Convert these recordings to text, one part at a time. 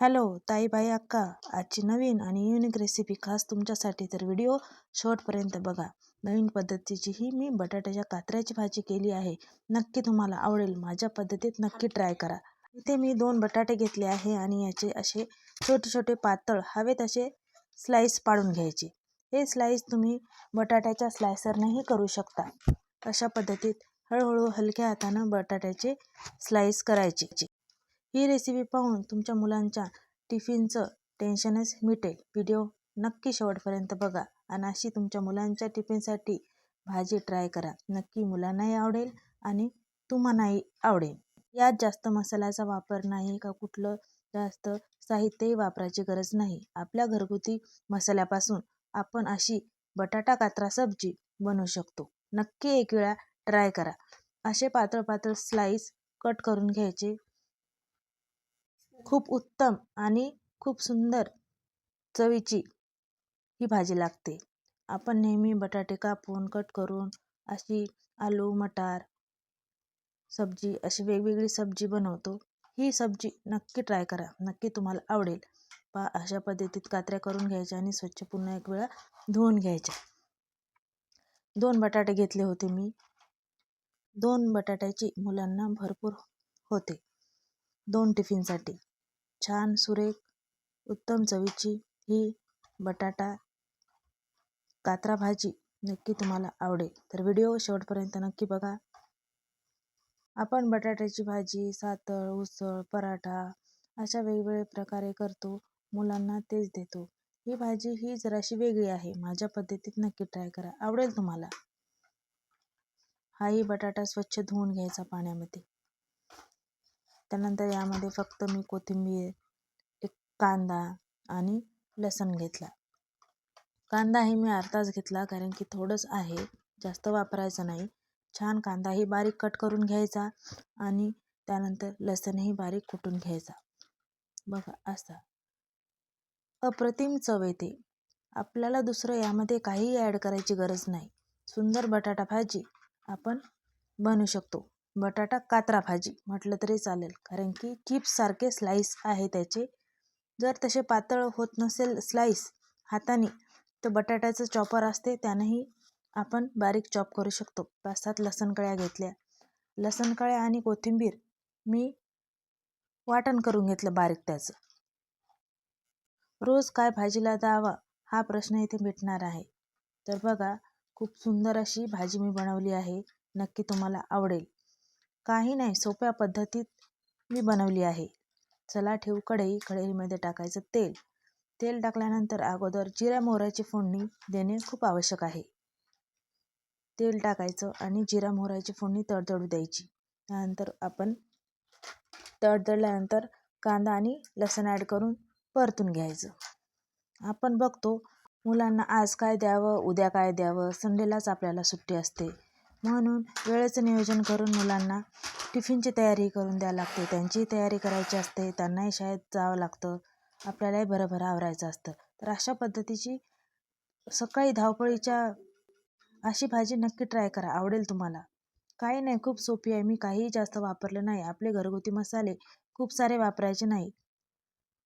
Hello ताईबाई अक्का आजची नवीन आणि युनिक रेसिपी खास तुमच्यासाठी तर व्हिडिओ शेवटपर्यंत बघा. नवीन पद्धतीची ही मी बटाट्याच्या कात्र्याची भाजी केली आहे. नक्की तुम्हाला आवडेल माझ्या पद्धतीत नक्की ट्राय करा. इथे मी दोन बटाटे घेतले आहे आणि याचे असे छोटे छोटे पातळ हवे तसे स्लाईस पाडून घ्यायचे. हे स्लाईस तुम्ही बटाट्याच्या स्लायसरनेही करू शकता. अशा पद्धतीत हळूहळू हलक्या हातानं बटाट्याचे स्लाईस करायचे. ही रेसिपी पाहून तुमच्या मुलांच्या टिफिनचं टेन्शनच मिटेल. व्हिडिओ नक्की शेवटपर्यंत बघा आणि अशी तुमच्या मुलांच्या टिफिनसाठी भाजी ट्राय करा. नक्की मुलांनाही आवडेल आणि तुम्हालाही आवडेल. यात जास्त मसाल्याचा वापर नाही का कुठलं जास्त साहित्यही वापरायची गरज नाही. आपल्या घरगुती मसाल्यापासून आपण अशी बटाटा कात्रा सब्जी बनवू शकतो. नक्की एक वेळा ट्राय करा. असे पातळ पातळ स्लाईस कट करून घ्यायचे. खूप उत्तम आणि खूप सुंदर चवीची ही भाजी लागते. आपण नेहमी बटाटे कापून कट करून अशी आलू मटार सब्जी अशी वेगवेगळी सब्जी बनवतो. ही सब्जी नक्की ट्राय करा. नक्की तुम्हाला आवडेल. पा अशा पद्धतीत कात्र्या करून घ्यायच्या आणि स्वच्छ पुन्हा एक वेळा धुवून घ्यायच्या. दोन बटाटे घेतले होते मी. दोन बटाट्याची मुलांना भरपूर होते. दोन टिफिनसाठी. छान सुरेख उत्तम चवीची ही बटाटा कात्रा भाजी नक्की तुम्हाला आवडेल. तर व्हिडिओ शेवटपर्यंत नक्की बघा. आपण बटाट्याची भाजी सातळ उसळ पराठा अशा वेगवेगळ्या प्रकारे करतो मुलांना तेच देतो. ही भाजी ही जराशी वेगळी आहे. माझ्या पद्धतीत नक्की ट्राय करा. आवडेल तुम्हाला. हाही बटाटा स्वच्छ धुवून घ्यायचा पाण्यामध्ये. त्यानंतर यामध्ये फक्त मी कोथिंबीर एक कांदा आणि लसूण घेतला. कांदा हे मी अर्धाच घेतला कारण की थोडंच आहे जास्त वापरायचं नाही. छान कांदाही बारीक कट करून घ्यायचा आणि त्यानंतर लसणही बारीक कुटून घ्यायचा. बघा असा. अप्रतिम चव येते. आपल्याला दुसरं यामध्ये काहीही ॲड करायची गरज नाही. सुंदर बटाटा भाजी आपण बनवू शकतो. बटाटा कात्रा भाजी म्हटलं तरी चालेल. कारण की चिप्ससारखे स्लाईस आहे त्याचे. जर तसे पातळ होत नसेल स्लाईस हाताने तर बटाट्याचं चॉपर असते त्यानंही आपण बारीक चॉप करू शकतो. पाच सात लसणकळ्या घेतल्या. लसणकळ्या आणि कोथिंबीर मी वाटण करून घेतलं बारीक त्याचं. रोज काय भाजीला द्यावा हा प्रश्न इथे मिटणार आहे. तर बघा खूप सुंदर अशी भाजी मी बनवली आहे. नक्की तुम्हाला आवडेल. काही नाही सोप्या पद्धतीत मी बनवली आहे. चला ठेवू कढई. कढईमध्ये टाकायचं तेल. तेल टाकल्यानंतर अगोदर जिऱ्या मोहऱ्याची फोडणी देणे खूप आवश्यक आहे. तेल टाकायचं आणि जिरा मोहऱ्याची फोडणी तडतडू द्यायची. त्यानंतर आपण तडतडल्यानंतर कांदा आणि लसण ॲड करून परतून घ्यायचं. आपण बघतो मुलांना आज काय द्यावं उद्या काय द्यावं संडेलाच आपल्याला सुट्टी असते. म्हणून वेळेचं नियोजन करून मुलांना टिफिनची तयारी करून द्यावं लागते. त्यांचीही तयारी करायची असते त्यांनाही शाळेत जावं लागतं. आपल्यालाही भरभर आवरायचं असतं. तर अशा पद्धतीची सकाळी धावपळीच्या अशी भाजी नक्की ट्राय करा. आवडेल तुम्हाला. काही नाही खूप सोपी आहे. मी काहीही जास्त वापरलं नाही. आपले घरगुती मसाले खूप सारे वापरायचे नाही.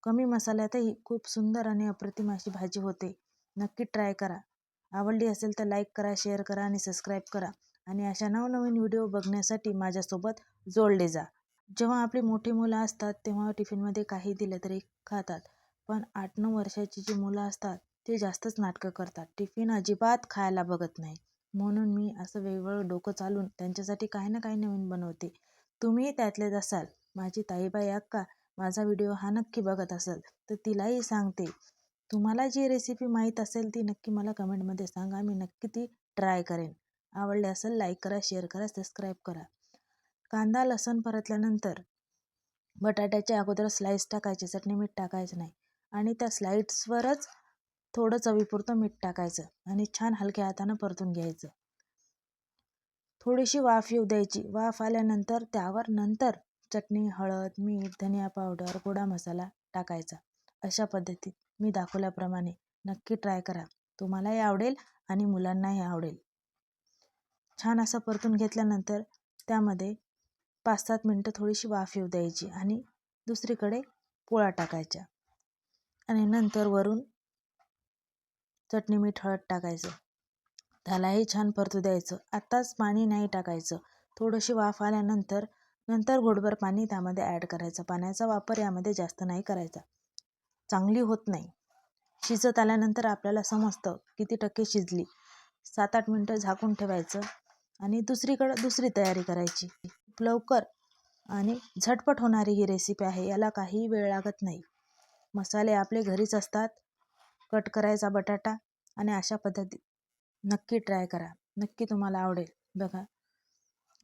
कमी मसाल्यातही खूप सुंदर आणि अप्रतिम अशी भाजी होते. नक्की ट्राय करा. आवडली असेल तर लाईक करा शेअर करा आणि सबस्क्राईब करा. आणि अशा नवनवीन व्हिडिओ बघण्यासाठी माझ्यासोबत जोडले जा. जेव्हा आपली मोठी मुलं असतात तेव्हा टिफिनमध्ये काही दिलं तरी खातात. पण आठ नऊ वर्षाची जी मुलं असतात ते जास्तच नाटकं करतात. टिफिन अजिबात खायला बघत नाही. म्हणून मी असं वेगवेगळं डोकं चालून त्यांच्यासाठी काही ना काही नवीन बनवते. तुम्ही त्यातलेच असाल माझी ताईबाई अक्का माझा व्हिडिओ हा नक्की बघत असाल तर तिलाही सांगते. तुम्हाला जी रेसिपी माहीत असेल ती नक्की मला कमेंटमध्ये सांगा मी नक्की ती ट्राय करेन. आवडले असेल लाईक करा शेअर करा सबस्क्राईब करा. कांदा लसूण परतल्यानंतर बटाट्याच्या अगोदर स्लाईस टाकायचे चटणी मीठ टाकायचं नाही. आणि त्या स्लाईड्सवरच थोडं चवीपुरतं मीठ टाकायचं आणि छान हलक्या हातानं परतून घ्यायचं. थोडीशी वाफ येऊ द्यायची. वाफ आल्यानंतर त्यावर नंतर चटणी हळद मीठ धनिया पावडर गोडा मसाला टाकायचा. अशा पद्धतीत मी दाखवल्याप्रमाणे नक्की ट्राय करा. तुम्हालाही आवडेल आणि मुलांनाही आवडेल. छान असं परतून घेतल्यानंतर त्यामध्ये पाच सात मिनटं थोडीशी वाफ येऊ द्यायची आणि दुसरीकडे पोळ्या टाकायच्या. आणि नंतर वरून चटणी मीठ हळद टाकायचं. त्यालाही छान परतू द्यायचं. आत्ताच पाणी नाही टाकायचं. थोडीशी वाफ आल्यानंतर नंतर घोडभर पाणी त्यामध्ये ॲड करायचं. पाण्याचा वापर यामध्ये जास्त नाही करायचा. चांगली होत नाही. शिजत आल्यानंतर आपल्याला समजतं किती टक्के शिजली. सात आठ मिनटं झाकून ठेवायचं. आणि दुसरीकडं दुसरी तयारी करायची. लवकर आणि झटपट होणारी ही रेसिपी आहे याला काही वेळ लागत नाही. मसाले आपले घरीच असतात. कट करायचा बटाटा आणि अशा पद्धती. नक्की ट्राय करा. नक्की तुम्हाला आवडेल. बघा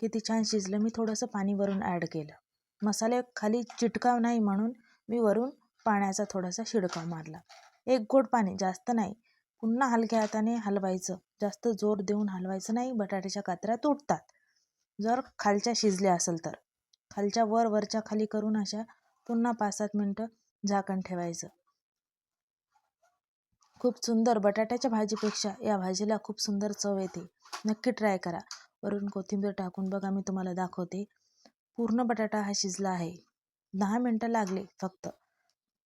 किती छान शिजलं. मी थोडंसं पाणी वरून ॲड केलं. मसाले खाली चिटकाव नाही म्हणून मी वरून पाण्याचा थोडासा शिडकाव मारला. एक गोड पाणी जास्त नाही. पुन्हा हलक्या हाताने हलवायचं. जास्त जोर देऊन हलवायचं नाही बटाट्याच्या कात्र्या तुटतात जर खालच्या शिजल्या असेल तर. खालच्या वर वरच्या खाली करून अशा पुन्हा पाच सात मिनटं झाकण ठेवायचं. खूप सुंदर बटाट्याच्या भाजीपेक्षा या भाजीला खूप सुंदर चव येते. नक्की ट्राय करा. वरून कोथिंबीर टाकून बघा मी तुम्हाला दाखवते. पूर्ण बटाटा हा शिजला आहे. दहा मिनटं लागले फक्त.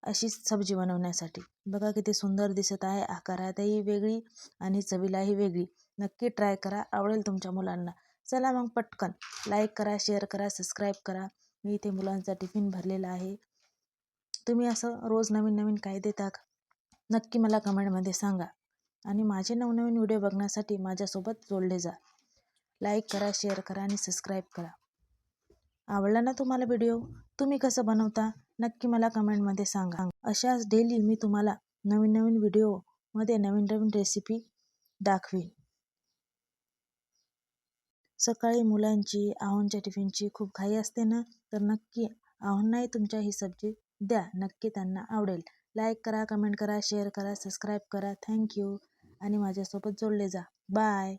अशीच सब्जी बनवण्यासाठी. बघा किती सुंदर दिसत आहे आकारातही वेगळी आणि चवीलाही वेगळी. नक्की ट्राय करा आवडेल तुमच्या मुलांना. चला मग पटकन लाईक करा शेअर करा सबस्क्राईब करा. मी इथे मुलांचा टिफिन भरलेला आहे. तुम्ही असं रोज नवीन नवीन काय देता का? नक्की मला कमेंटमध्ये सांगा. आणि माझे नवनवीन व्हिडिओ बघण्यासाठी माझ्यासोबत जोडले जा. लाईक करा शेअर करा आणि सबस्क्राईब करा. आवडला ना तुम्हाला व्हिडिओ तुम्ही कसं बनवता? नक्की मला कमेंटमध्ये सांगा. अशाच डेली मी तुम्हाला नवीन नवीन व्हिडिओमध्ये नवीन नवीन रेसिपी दाखवीन. सकाळी मुलांची आहोंच्या टिफिनची खूप घाई असते ना? तर नक्की आहोंनाही तुमच्या ही सब्जी द्या. नक्की त्यांना आवडेल. लाईक करा कमेंट करा शेअर करा सबस्क्राईब करा. थँक्यू आणि माझ्यासोबत जोडले जा. बाय